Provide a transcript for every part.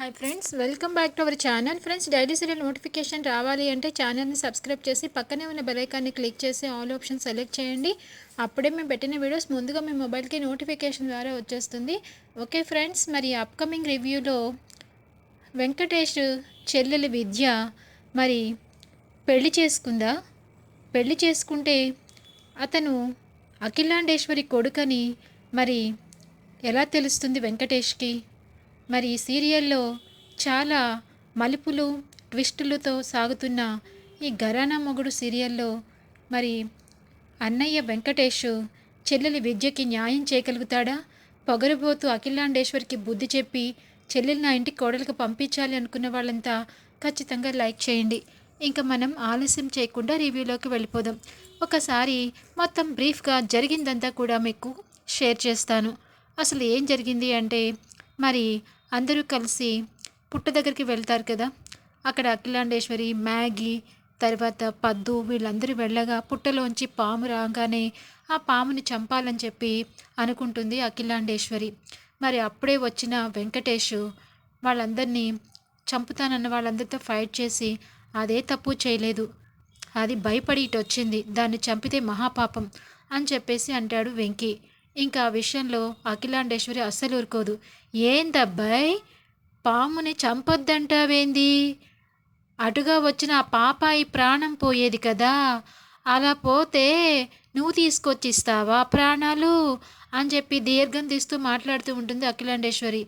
Hi friends welcome back to our channel friends daily serial notification రావాలి అంటే ఛానల్ని subscribe చేసి పక్కనే ఉన్న బెలైకాన్ని క్లిక్ చేసి ఆల్ ఆప్షన్ సెలెక్ట్ చేయండి. అప్పుడే మేము పెట్టిన వీడియోస్ ముందుగా మీ మొబైల్కి నోటిఫికేషన్ ద్వారా వచ్చేస్తుంది. ఓకే ఫ్రెండ్స్ మరి అప్కమింగ్ రివ్యూలో వెంకటేష్ చెల్లెలి విద్య మరి పెళ్ళి చేసుకుందా? పెళ్ళి చేసుకుంటే అతను అఖిలాండేశ్వరి కొడుకని మరి ఎలా తెలుస్తుంది వెంకటేష్కి? మరి ఈ సీరియల్లో చాలా మలుపులు ట్విస్టులతో సాగుతున్న ఈ ఘరానా మొగుడు సీరియల్లో మరి అన్నయ్య వెంకటేష్ చెల్లెలి విద్యకి న్యాయం చేయగలుగుతాడా? పొగరబోతు అఖిలాండేశ్వరికి బుద్ధి చెప్పి చెల్లెలు నా ఇంటికి కోడలకు పంపించాలి అనుకున్న వాళ్ళంతా ఖచ్చితంగా లైక్ చేయండి. ఇంకా మనం ఆలస్యం చేయకుండా రివ్యూలోకి వెళ్ళిపోదాం. ఒకసారి మొత్తం బ్రీఫ్గా జరిగిందంతా కూడా మీకు షేర్ చేస్తాను. అసలు ఏం జరిగింది అంటే మరి అందరూ కలిసి పుట్ట దగ్గరికి వెళ్తారు కదా. అక్కడ అఖిలాండేశ్వరి మ్యాగీ తర్వాత పద్దు వీళ్ళందరూ వెళ్ళగా పుట్టలోంచి పాము రాగానే ఆ పాముని చంపాలని చెప్పి అనుకుంటుంది అఖిలాండేశ్వరి. మరి అప్పుడే వచ్చిన వెంకటేష్ వాళ్ళందరినీ చంపుతానన్న వాళ్ళందరితో ఫైట్ చేసి అదే తప్పు చేయలేదు. అది భయపడి ఇటు వచ్చింది దాన్ని చంపితే మహాపాపం అని చెప్పేసి అంటాడు వెంకీ. ఇంకా ఆ విషయంలో అఖిలాండేశ్వరి అస్సలు ఊరుకోదు. ఏందబ్బాయ్ పాముని చంపొద్దంటావేంది? అటుగా వచ్చిన ఆ పాపాయి ప్రాణం పోయేది కదా. అలా పోతే నువ్వు తీసుకొచ్చిస్తావా ప్రాణాలు? అని చెప్పి దీర్ఘం తీస్తూ మాట్లాడుతూ ఉంటుంది అఖిలాండేశ్వరి.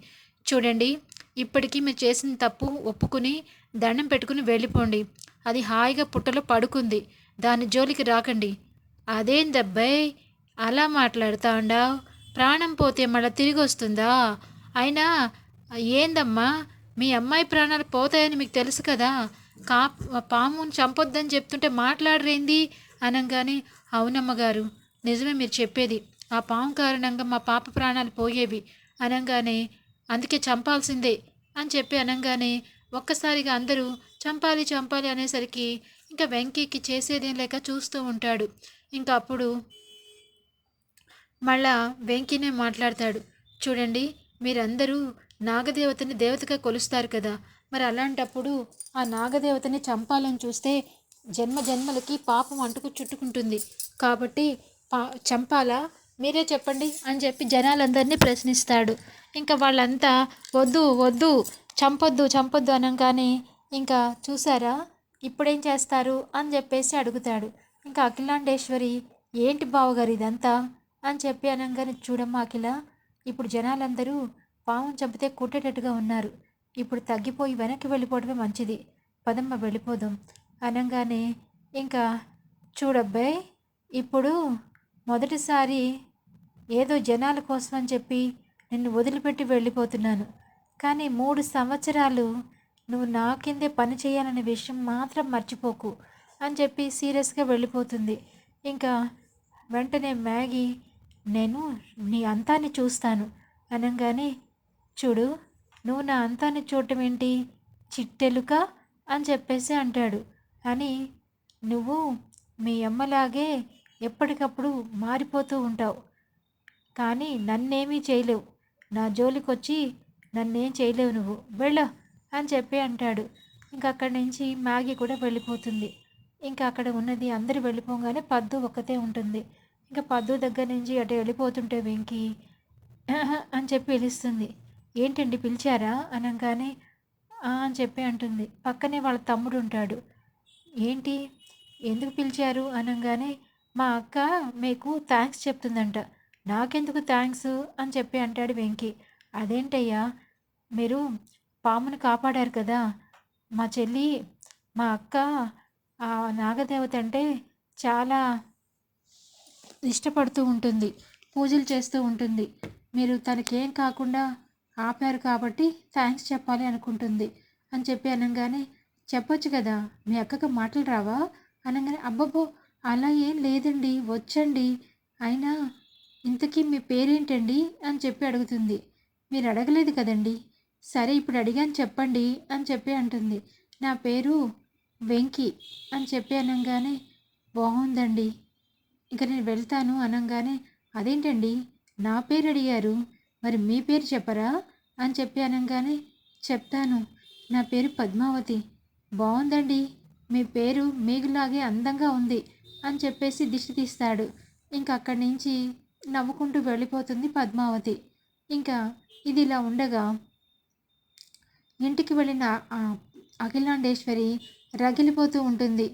చూడండి ఇప్పటికీ మీరు చేసిన తప్పు ఒప్పుకుని దండం పెట్టుకుని వెళ్ళిపోండి. అది హాయిగా పుట్టలో పడుకుంది. దాని జోలికి రాకండి. అదేందబ్బాయ్ అలా మాట్లాడుతాండావు ప్రాణం పోతే మళ్ళీ తిరిగి వస్తుందా అయినా ఏందమ్మా? మీ అమ్మాయి ప్రాణాలు పోతాయని మీకు తెలుసు కదా. కా పాముని చంపొద్దని చెప్తుంటే మాట్లాడరేంది? అనగానే అవునమ్మగారు నిజమే మీరు చెప్పేది. ఆ పాము కారణంగా మా పాప ప్రాణాలు పోయేవి. అనగానే అందుకే చంపాల్సిందే అని చెప్పి అనగానే ఒక్కసారిగా అందరూ చంపాలి చంపాలి అనేసరికి ఇంకా వెంకీకి చేసేదేం లేక చూస్తూ ఉంటాడు. ఇంకా అప్పుడు మళ్ళా వెంకీనే మాట్లాడతాడు. చూడండి మీరందరూ నాగదేవతని దేవతగా కొలుస్తారు కదా. మరి అలాంటప్పుడు ఆ నాగదేవతని చంపాలని చూస్తే జన్మ జన్మలకి పాపం అంటుకు చుట్టుకుంటుంది. కాబట్టి పా చంపాలా? మీరే చెప్పండి అని చెప్పి జనాలందరినీ ప్రశ్నిస్తాడు. ఇంకా వాళ్ళంతా వద్దు వద్దు చంపొద్దు చంపొద్దు అనగానే ఇంకా చూసారా? ఇప్పుడేం చేస్తారు? అని చెప్పేసి అడుగుతాడు. ఇంకా అఖిలాండేశ్వరి ఏంటి బావగారు ఇదంతా? అని చెప్పి అనగానే చూడమ్మా అఖిల ఇప్పుడు జనాలందరూ పాముని చంపితే కుట్టేటట్టుగా ఉన్నారు. ఇప్పుడు తగ్గిపోయి వెనక్కి వెళ్ళిపోవడమే మంచిది. పదమ్మ వెళ్ళిపోదాం. అనగానే ఇంకా చూడబ్బాయ్ ఇప్పుడు మొదటిసారి ఏదో జనాల కోసం అని చెప్పి నిన్ను వదిలిపెట్టి వెళ్ళిపోతున్నాను. కానీ మూడు సంవత్సరాలు నువ్వు నా కిందే పని చేయాలనే విషయం మాత్రం మర్చిపోకు అని చెప్పి సీరియస్గా వెళ్ళిపోతుంది. ఇంకా వెంటనే మ్యాగీ నేను నీ అంతాన్ని చూస్తాను. అనగానే చూడు నువ్వు నా అంతాన్ని చూడటం ఏంటి? చిట్టెలుక? అని చెప్పేసి అంటాడు. అని నువ్వు మీ అమ్మలాగే ఎప్పటికప్పుడు మారిపోతూ ఉంటావు. కానీ నన్నేమీ చేయలేవు. నా జోలికొచ్చి నన్నేం చేయలేవు నువ్వు. వెళ్ళ అని చెప్పి అంటాడు. ఇంకా అక్కడి నుంచి మ్యాగీ కూడా వెళ్ళిపోతుంది. ఇంకా అక్కడ ఉన్నది అందరు వెళ్ళిపోగానే పద్దు ఒక్కతే ఉంటుంది. ఇంకా పద్దు దగ్గర నుంచి అటు వెళ్ళిపోతుంటే వెంకి అని చెప్పి పిలుస్తుంది. ఏంటండి పిలిచారా? అనగానే అని చెప్పి అంటుంది. పక్కనే వాళ్ళ తమ్ముడు ఉంటాడు. ఏంటి? ఎందుకు పిలిచారు? అనగానే మా అక్క మీకు థ్యాంక్స్ చెప్తుందంట. నాకెందుకు థ్యాంక్స్? అని చెప్పి అంటాడు వెంకి. అదేంటయ్యా? మీరు పామును కాపాడారు కదా. మా చెల్లి మా అక్క ఆ నాగదేవత అంటే చాలా ఇష్టపడుతూ ఉంటుంది పూజలు చేస్తూ ఉంటుంది. మీరు తనకేం కాకుండా ఆపారు కాబట్టి థ్యాంక్స్ చెప్పాలి అనుకుంటుంది. అని చెప్పి అనగానే చెప్పొచ్చు కదా మీ అక్కకు మాటలు రావా? అనగానే అబ్బబ్బో అలా ఏం లేదండి వచ్చండి. అయినా ఇంతకీ మీ పేరేంటండి? అని చెప్పి అడుగుతుంది. మీరు అడగలేదు కదండి. సరే ఇప్పుడు అడిగాను చెప్పండి అని చెప్పి అంటుంది. నా పేరు వెంకి అని చెప్పి అనగానే బాగుందండి. ఇంకా నేను వెళ్తాను అనగానే అదేంటండి? నా పేరు అడిగారు. మరి మీ పేరు చెప్పరా? అని చెప్పి అనగానే చెప్తాను. నా పేరు పద్మావతి. బాగుందండి మీ పేరు మీగులాగే అందంగా ఉంది అని చెప్పేసి దిష్టి తీస్తాడు. ఇంకా అక్కడి నుంచి నవ్వుకుంటూ వెళ్ళిపోతుంది పద్మావతి. ఇంకా ఇది ఇలా ఉండగా ఇంటికి వెళ్ళిన అఖిలాండేశ్వరి రగిలిపోతూ ఉంటుంది.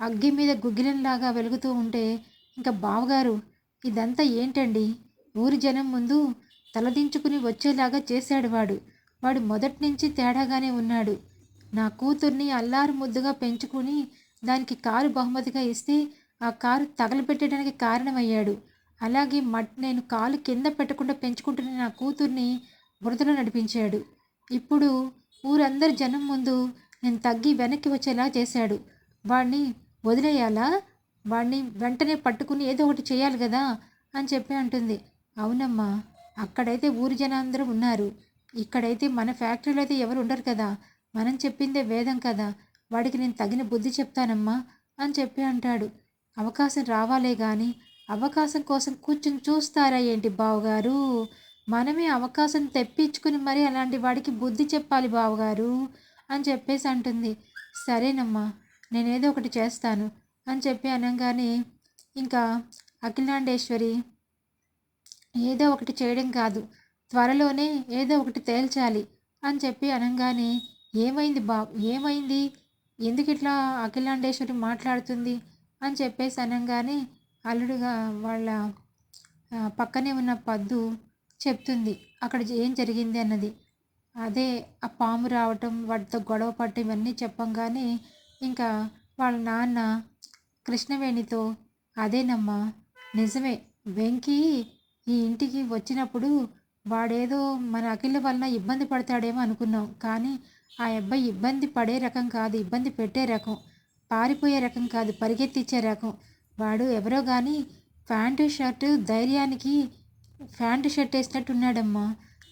అగ్గి మీద గుగ్గిలంలాగా వెలుగుతూ ఉంటే ఇంకా బావగారు ఇదంతా ఏంటండి? ఊరి జనం ముందు తలదించుకుని వచ్చేలాగా చేశాడు వాడు. వాడు మొదటి నుంచి తేడాగానే ఉన్నాడు. నా కూతుర్ని అల్లారు ముద్దుగా పెంచుకుని దానికి కారు బహుమతిగా ఇస్తే ఆ కారు తగలబెట్టడానికి కారణమయ్యాడు. అలాగే మట్ నేను కాలు కింద పెట్టకుండా పెంచుకుంటున్న నా కూతుర్ని బురదలో నడిపించాడు. ఇప్పుడు ఊరందరి జనం ముందు నేను తగ్గి వెనక్కి వచ్చేలా చేశాడు. వాడిని వదిలేయాలా? వాడిని వెంటనే పట్టుకుని ఏదో ఒకటి చేయాలి కదా అని చెప్పి అంటుంది. అవునమ్మా అక్కడైతే ఊరి జనాందరూ ఉన్నారు. ఇక్కడైతే మన ఫ్యాక్టరీలో అయితే ఎవరు ఉండరు కదా. మనం చెప్పిందే వేదం కదా. వాడికి నేను తగిన బుద్ధి చెప్తానమ్మా అని చెప్పి అంటాడు. అవకాశం రావాలే కానీ అవకాశం కోసం కూర్చుని చూస్తారా ఏంటి బావగారు? మనమే అవకాశం తెప్పించుకుని మరి అలాంటి వాడికి బుద్ధి చెప్పాలి బావగారు అని చెప్పేసి అంటుంది. సరేనమ్మా నేనేదో ఒకటి చేస్తాను. అని చెప్పి అనగానే ఇంకా అఖిలాండేశ్వరి ఏదో ఒకటి చేయడం కాదు. త్వరలోనే ఏదో ఒకటి తేల్చాలి అని చెప్పి అనగానే ఏమైంది బా ఏమైంది? ఎందుకు ఇట్లా అఖిలాండేశ్వరి మాట్లాడుతుంది? అని చెప్పేసి అనగానే అల్లుడుగా వాళ్ళ పక్కనే ఉన్న పద్దు చెప్తుంది. అక్కడ ఏం జరిగింది అన్నది. అదే ఆ పాము రావటం వాటితో గొడవ పట్టడం ఇవన్నీ చెప్పంగానే ఇంకా వాళ్ళ నాన్న కృష్ణవేణితో అదేనమ్మా నిజమే. వెంకీ ఈ ఇంటికి వచ్చినప్పుడు వాడేదో మన అఖిల వలన ఇబ్బంది పడతాడేమో అనుకున్నాం. కానీ ఆ అబ్బాయి ఇబ్బంది పడే రకం కాదు. ఇబ్బంది పెట్టే రకం. పారిపోయే రకం కాదు. పరిగెత్తిచ్చే రకం. వాడు ఎవరో కానీ ప్యాంటు షర్టు ధైర్యానికి ప్యాంటు షర్ట్ వేసినట్టు ఉన్నాడమ్మా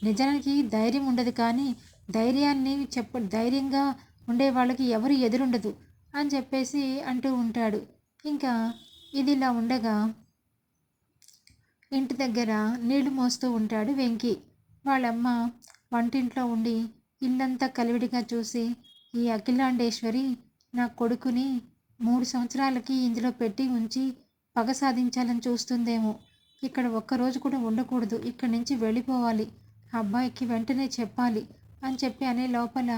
నిజానికి ధైర్యం ఉండదు కానీ ధైర్యాన్ని చెప్ప ధైర్యంగా ఉండే వాళ్ళకి ఎవరు ఎదురుండదు అని చెప్పేసి అంటూ ఉంటాడు. ఇంకా ఇది ఇలా ఉండగా ఇంటి దగ్గర నీళ్ళు మోస్తూ ఉంటాడు వెంకి. వాళ్ళమ్మ వంటింట్లో ఉండి ఇల్లంతా కలివిడిగా చూసి ఈ అఖిలాండేశ్వరి నా కొడుకుని మూడు సంవత్సరాలకి ఇందులో పెట్టి ఉంచి పగ సాధించాలని చూస్తుందేమో. ఇక్కడ ఒక్కరోజు కూడా ఉండకూడదు. ఇక్కడి నుంచి వెళ్ళిపోవాలి. అబ్బాయికి వెంటనే చెప్పాలి అని చెప్పి అనే లోపల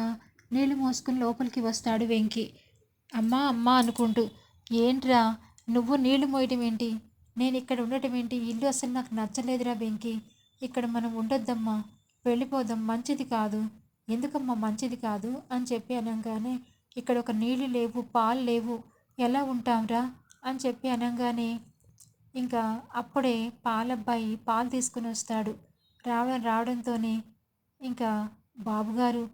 నీళ్ళు మోసుకుని లోపలికి వస్తాడు వెంకి. అమ్మా అమ్మా అనుకుంటూ ఏంట్రా? నువ్వు నీళ్ళు మోయటం ఏంటి? నేను ఇక్కడ ఉండటం ఏంటి? ఇల్లు అసలు నాకు నచ్చలేదురా బెంకి. ఇక్కడ మనం ఉండొద్దమ్మా. వెళ్ళిపోదాం. మంచిది కాదు. ఎందుకమ్మా మంచిది కాదు? అని చెప్పి అనగానే ఇక్కడ ఒక నీళ్ళు లేవు పాలు లేవు. ఎలా ఉంటాంరా? అని చెప్పి అనగానే ఇంకా అప్పుడే పాలబ్బాయి పాలు తీసుకుని వస్తాడు. రావడం రావడంతోనే ఇంకా బాబుగారు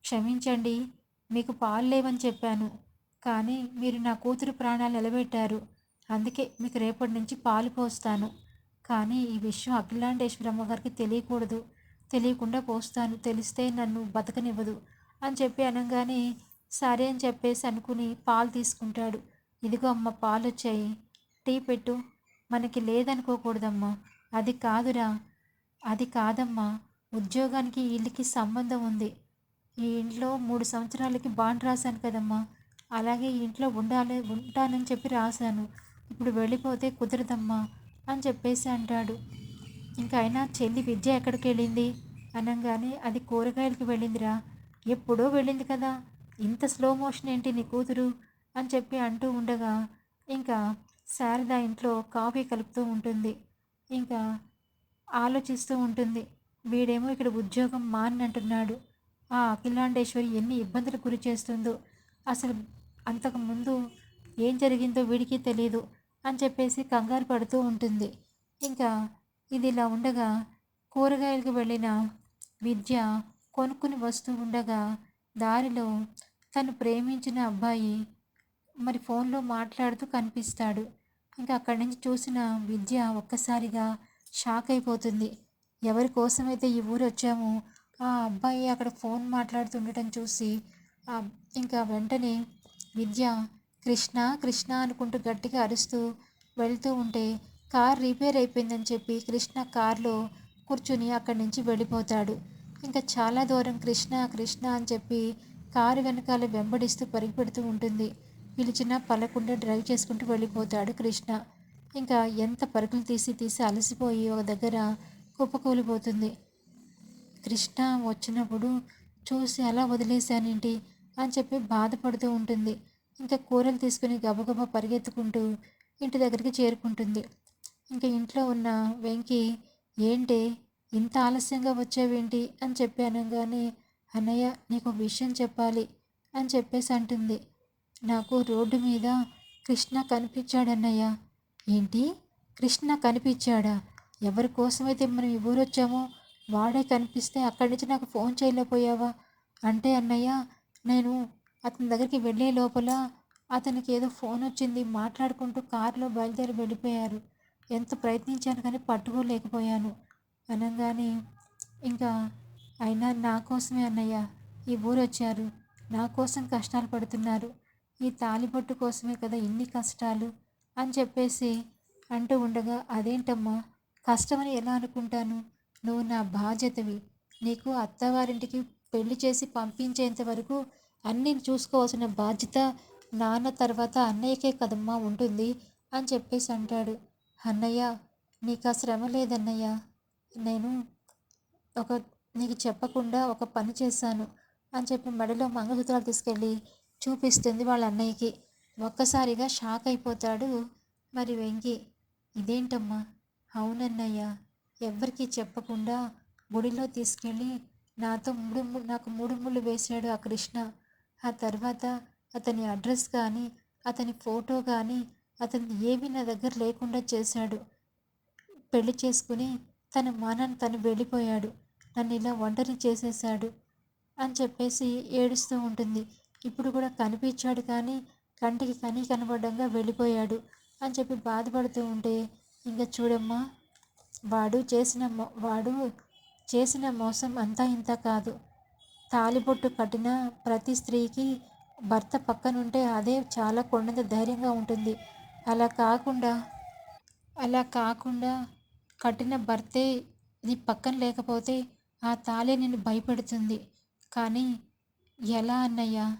క్షమించండి మీకు పాలు లేవని చెప్పాను. కానీ మీరు నా కూతురు ప్రాణాలు నిలబెట్టారు అందుకే మీకు రేపటి నుంచి పాలు పోస్తాను. కానీ ఈ విషయం అఖిలాండేశ్వరి గారికి తెలియకూడదు. తెలియకుండా పోస్తాను. తెలిస్తే నన్ను బతకనివ్వదు అని చెప్పి అనగానే సరే అని చెప్పేసి అనుకుని పాలు తీసుకుంటాడు. ఇదిగో అమ్మ పాలు వచ్చాయి. టీ పెట్టు. మనకి లేదనుకోకూడదమ్మా. అది కాదురా. అది కాదమ్మా. ఉద్యోగానికి ఇల్లుకి సంబంధం ఉంది. ఈ ఇంట్లో మూడు సంవత్సరాలకి బాండ్ రాశాను కదమ్మా. అలాగే ఇంట్లో ఉండాలి ఉంటానని చెప్పి రాశాను. ఇప్పుడు వెళ్ళిపోతే కుదరదమ్మా అని చెప్పేసి అంటాడు. ఇంకా అయినా చెల్లి విద్య ఎక్కడికి వెళ్ళింది? అనగానే అది కూరగాయలకి వెళ్ళిందిరా. ఎప్పుడో వెళ్ళింది కదా. ఇంత స్లో మోషన్ ఏంటి నీ కూతురు? అని చెప్పి అంటూ ఉండగా ఇంకా శారద ఇంట్లో కాఫీ కలుపుతూ ఉంటుంది. ఇంకా ఆలోచిస్తూ ఉంటుంది. వీడేమో ఇక్కడ ఉద్యోగం మానంటున్నాడు ఆ అఖిలాండేశ్వరి ఎన్ని ఇబ్బందులు గురి చేస్తుందో. అసలు అంతకుముందు ఏం జరిగిందో వీడికి తెలియదు అని చెప్పేసి కంగారు పడుతూ ఉంటుంది. ఇంకా ఇది ఇలా ఉండగా కూరగాయలకు వెళ్ళిన విద్య కొనుక్కుని వస్తూ ఉండగా దారిలో తను ప్రేమించిన అబ్బాయి మరి ఫోన్లో మాట్లాడుతూ కనిపిస్తాడు. ఇంకా అక్కడి నుంచి చూసిన విద్య ఒక్కసారిగా షాక్ అయిపోతుంది. ఎవరి కోసమైతే ఈ ఊరు వచ్చామో ఆ అబ్బాయి అక్కడ ఫోన్ మాట్లాడుతుండటం చూసి ఇంకా వెంటనే విద్య కృష్ణ కృష్ణ అనుకుంటూ గట్టిగా అరుస్తూ వెళ్తూ ఉంటే కార్ రిపేర్ అయిపోయిందని చెప్పి కృష్ణ కార్లో కూర్చుని అక్కడి నుంచి వెళ్ళిపోతాడు. ఇంకా చాలా దూరం కృష్ణ కృష్ణ అని చెప్పి కారు వెనకాల వెంబడిస్తూ పరిగెడుతూ ఉంటుంది. పిలిచినా పలకుండా డ్రైవ్ చేసుకుంటూ వెళ్ళిపోతాడు కృష్ణ. ఇంకా ఎంత పరుగులు తీసి తీసి అలసిపోయి ఒక దగ్గర కుప్పకూలిపోతుంది. కృష్ణ వచ్చినప్పుడు చూసి అలా వదిలేశానేంటి? అని చెప్పి బాధపడుతూ ఉంటుంది. ఇంకా కూరలు తీసుకుని గబగబా పరిగెత్తుకుంటూ ఇంటి దగ్గరికి చేరుకుంటుంది. ఇంకా ఇంట్లో ఉన్న వెంకి ఏంటి ఇంత ఆలస్యంగా వచ్చావేంటి? అని చెప్పి అనగానే అన్నయ్య నీకు విషయం చెప్పాలి అని చెప్పేసి అంటుంది. నాకు రోడ్డు మీద కృష్ణ కనిపించాడన్నయ్య. ఏంటి? కృష్ణ కనిపించాడా? ఎవరి కోసమైతే మనం ఈ ఊరు వచ్చామో వాడే కనిపిస్తే అక్కడి నుంచి నాకు ఫోన్ చేయలేకపోయావా? అంటే అన్నయ్య నేను అతని దగ్గరికి వెళ్ళే లోపల అతనికి ఏదో ఫోన్ వచ్చింది. మాట్లాడుకుంటూ కారులో బయలుదేరి వెళ్ళిపోయారు. ఎంత ప్రయత్నించాను కానీ పట్టుకోలేకపోయాను. అనగానే ఇంకా అయినా నా కోసమే అన్నయ్య ఈ ఊరు వచ్చారు. నా కోసం కష్టాలు పడుతున్నారు. ఈ తాలిబొట్టు కోసమే కదా ఇన్ని కష్టాలు అని చెప్పేసి అంటూ ఉండగా అదేంటమ్మా కష్టమని ఎలా అనుకుంటాను? నువ్వు నా బాధ్యతవి. నీకు అత్తవారింటికి పెళ్ళి చేసి పంపించేంత వరకు అన్నీ చూసుకోవాల్సిన బాధ్యత నాన్న తర్వాత అన్నయ్యకే కదమ్మా ఉంటుంది అని చెప్పేసి అంటాడు. అన్నయ్య నీకు ఆ శ్రమ లేదన్నయ్య. నేను ఒక నీకు చెప్పకుండా ఒక పని చేశాను అని చెప్పి మెడలో మంగళసూత్రాలు తీసుకెళ్ళి చూపిస్తుంది వాళ్ళ అన్నయ్యకి. ఒక్కసారిగా షాక్ అయిపోతాడు మరి వెంకి. ఇదేంటమ్మా? అవునన్నయ్య ఎవ్వరికీ చెప్పకుండా గుడిలో తీసుకెళ్ళి నాతో మూడు నాకు మూడు ముళ్ళు వేశాడు ఆ కృష్ణ. ఆ తర్వాత అతని అడ్రస్ కానీ అతని ఫోటో కానీ అతని ఏమీ నా దగ్గర లేకుండా చేశాడు. పెళ్ళి చేసుకుని తన మానాన్ని తను వెళ్ళిపోయాడు. నన్ను ఇలా ఒంటరి చేసేశాడు అని చెప్పేసి ఏడుస్తూ ఉంటుంది. ఇప్పుడు కూడా కనిపించాడు కానీ కంటికి కని కనబడంగా వెళ్ళిపోయాడు అని చెప్పి బాధపడుతూ ఉంటే ఇంకా చూడమ్మా వాడు చేసిన వాడు చేసిన మోసం అంతా ఇంత కాదు. తాలిబొట్టు కట్టిన ప్రతి స్త్రీకి భర్త పక్కనుంటే అదే చాలా కొండంత ధైర్యంగా ఉంటుంది. అలా కాకుండా అలా కాకుండా కట్టిన భర్తే నీ పక్కన లేకపోతే ఆ తాళే నేను భయపెడుతుంది. కానీ ఎలా అన్నయ్యా?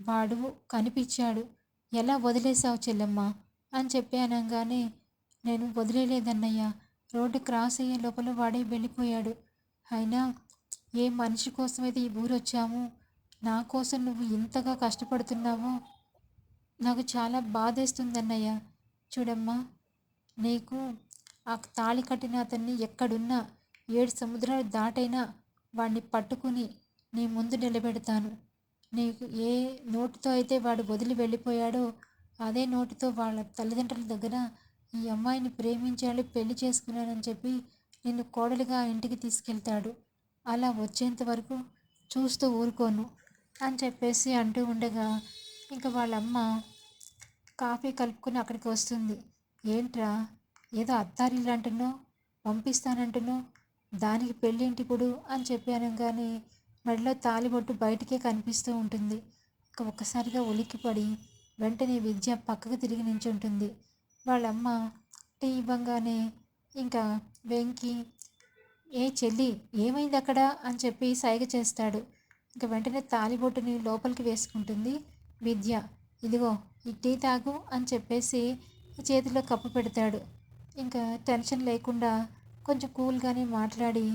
వాడు కనిపించాడు. ఎలా వదిలేసావు చెల్లెమ్మ? అని చెప్పి అనగానే నేను వదిలేలేదన్నయ్య. రోడ్డు క్రాస్ అయ్యే లోపల వాడే వెళ్ళిపోయాడు. అయినా ఏ మనిషి కోసమైతే ఈ ఊరు వచ్చాము నా కోసం నువ్వు ఇంతగా కష్టపడుతున్నావో? నాకు చాలా బాధేస్తుంది అన్నయ్య చూడమ్మా నీకు ఆ తాళి కట్టిన అతన్ని ఎక్కడున్నా ఏడు సముద్రాలు దాటైనా వాడిని పట్టుకుని నీ ముందు నిలబెడతాను. నీకు ఏ నోటితో అయితే వాడు వదిలి వెళ్ళిపోయాడో అదే నోటితో వాళ్ళ తల్లిదండ్రుల దగ్గర ఈ అమ్మాయిని ప్రేమించాలి పెళ్ళి చేసుకున్నానని చెప్పి నిన్ను కోడలిగా ఇంటికి తీసుకెళ్తాడు. అలా వచ్చేంత వరకు చూస్తూ ఊరుకోను అని చెప్పేసి అంటూ ఉండగా ఇంకా వాళ్ళ అమ్మ కాఫీ కలుపుకొని అక్కడికి వస్తుంది. ఏంట్రా ఏదో అత్తారిల్లు అంటున్నావు పంపిస్తానంటున్నావు దానికి పెళ్ళేంటి ఇప్పుడు? అని చెప్పి అనగానే మెడలో తాలిబొట్టు బయటికే కనిపిస్తూ ఉంటుంది. ఇంకా ఒక్కసారిగా ఉలిక్కిపడి వెంటనే విద్య పక్కకు తిరిగి నించుంటుంది. వాళ్ళమ్మ టీ ఇవ్వంగానే ఇంకా వెంకి ఏ చెల్లి ఏమైంది అక్కడ? అని చెప్పి సైగ చేస్తాడు. ఇంకా వెంటనే తాలిబొట్టుని లోపలికి వేసుకుంటుంది విద్య. ఇదిగో ఈ టీ తాగు అని చెప్పేసి చేతిలో కప్పు పెడతాడు. ఇంకా టెన్షన్ లేకుండా కొంచెం కూల్గానే మాట్లాడి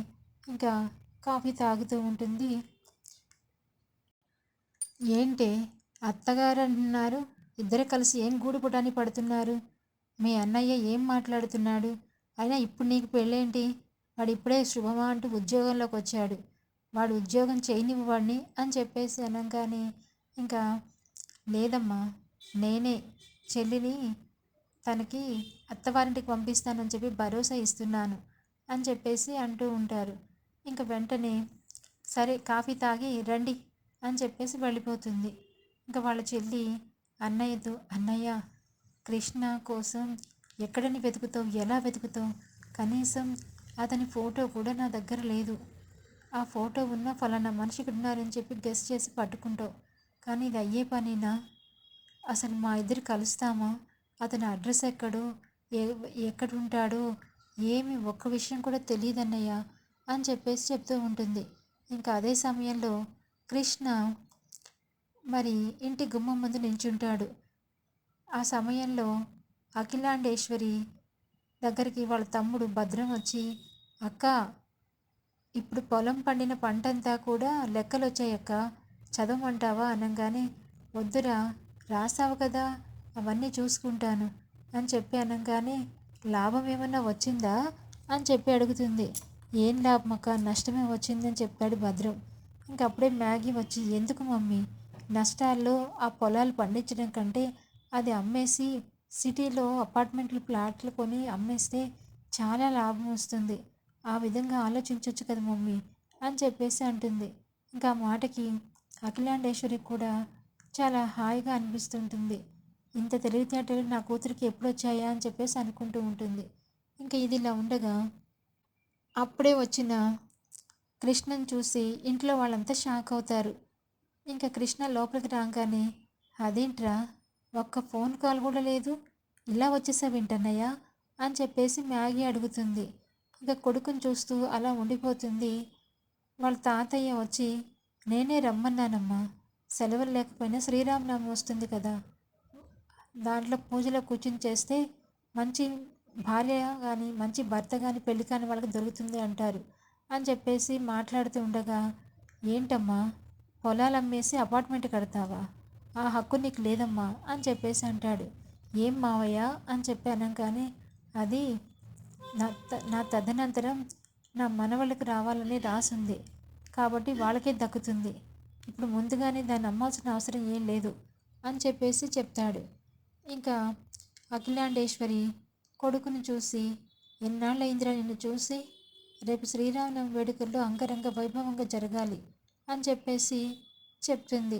ఇంకా కాఫీ తాగుతూ ఉంటుంది. ఏంటి అత్తగారు అంటున్నారు ఇద్దరు కలిసి ఏం గూడుపుటాన్ని పడుతున్నారు? మీ అన్నయ్య ఏం మాట్లాడుతున్నాడు? అయినా ఇప్పుడు నీకు పెళ్ళేంటి? వాడు ఇప్పుడే శుభమా అంటూ ఉద్యోగంలోకి వచ్చాడు. వాడు ఉద్యోగం చేయనివ్వవాడిని అని చెప్పేసి అనగానే ఇంకా లేదమ్మా నేనే చెల్లిని తనకి అత్తవారింటికి పంపిస్తానని చెప్పి భరోసా ఇస్తున్నాను అని చెప్పేసి అంటూ ఉంటారు. ఇంకా వెంటనే సరే కాఫీ తాగి రండి అని చెప్పేసి వెళ్ళిపోతుంది. ఇంకా వాళ్ళ చెల్లి అన్నయ్యతో అన్నయ్య కృష్ణ కోసం ఎక్కడని వెతుకుతావు ఎలా వెతుకుతావు? కనీసం అతని ఫోటో కూడా నా దగ్గర లేదు. ఆ ఫోటో ఉన్న ఫలానా మనిషికి ఉన్నారని చెప్పి గెస్ చేసి పట్టుకుంటావు. కానీ ఇది అయ్యే పనేనా? అసలు మా ఇద్దరు కలుస్తామా? అతని అడ్రస్ ఎక్కడో ఏ ఎక్కడ ఉంటాడో ఏమి ఒక్క విషయం కూడా తెలియదన్నయ్య అని చెప్పేసి చెప్తూ ఉంటుంది. ఇంకా అదే సమయంలో కృష్ణ మరి ఇంటి గుమ్మం ముందు నించుంటాడు. ఆ సమయంలో అఖిలాండేశ్వరి దగ్గరికి వాళ్ళ తమ్ముడు భద్రం వచ్చి అక్క ఇప్పుడు పొలం పండిన పంటంతా కూడా లెక్కలు వచ్చాయక్క చదవమంటావా? అనగానే వద్దురా రాసావు కదా అవన్నీ చూసుకుంటాను అని చెప్పి అనగానే లాభం ఏమన్నా వచ్చిందా? అని చెప్పి అడుగుతుంది. ఏం లాభం అక్క? నష్టమే వచ్చిందని చెప్పాడు భద్రం. ఇంకప్పుడే మ్యాగీ వచ్చి ఎందుకు మమ్మీ? నష్టాల్లో ఆ పొలాలు పండించడం కంటే అది అమ్మేసి సిటీలో అపార్ట్మెంట్లు ప్లాట్లు కొని అమ్మేస్తే చాలా లాభం వస్తుంది. ఆ విధంగా ఆలోచించవచ్చు కదా మమ్మీ అని చెప్పేసి అంటుంది. ఇంకా మాటకి అఖిలాండేశ్వరికి కూడా చాలా హాయిగా అనిపిస్తుంటుంది. ఇంత తెలివితేటలు నా కూతురికి ఎప్పుడు వచ్చాయా అని చెప్పేసి అనుకుంటూ ఉంటుంది. ఇంకా ఇది ఇలా ఉండగా అప్పుడే వచ్చిన కృష్ణను చూసి ఇంట్లో వాళ్ళంతా షాక్ అవుతారు. ఇంకా కృష్ణ లోపలికి రాగానే అదేంట్రా ఒక్క ఫోన్ కాల్ కూడా లేదు. ఇలా వచ్చేసా వింటన్నయ్యా అని చెప్పేసి మ్యాగీ అడుగుతుంది. ఇంకా కొడుకుని చూస్తూ అలా ఉండిపోతుంది. వాళ్ళ తాతయ్య వచ్చి నేనే రమ్మన్నానమ్మా. సెలవులు లేకపోయినా శ్రీరామనవమి వస్తుంది కదా. దాంట్లో పూజలో కూర్చుని చేస్తే మంచి భార్య కానీ మంచి భర్త కానీ పెళ్ళి కాని వాళ్ళకి దొరుకుతుంది అంటారు అని చెప్పేసి మాట్లాడుతూ ఉండగా ఏంటమ్మా? పొలాలు అమ్మేసి అపార్ట్మెంట్ కడతావా? ఆ హక్కు నీకు లేదమ్మా అని చెప్పేసి అంటాడు. ఏం మావయ్య అని చెప్పాను కానీ అది నా త నా తదనంతరం నా మనవళ్ళకి రావాలని రాసుంది కాబట్టి వాళ్ళకే దక్కుతుంది. ఇప్పుడు ముందుగానే దాన్ని అమ్మాల్సిన అవసరం ఏం లేదు అని చెప్పేసి చెప్తాడు. ఇంకా అఖిలాండేశ్వరి కొడుకుని చూసి ఎన్నాళ్ళైందిరా నిన్ను చూసి? రేపు శ్రీరామనవమి వేడుకల్లో అంగరంగ వైభవంగా జరగాలి అని చెప్పేసి చెప్తుంది.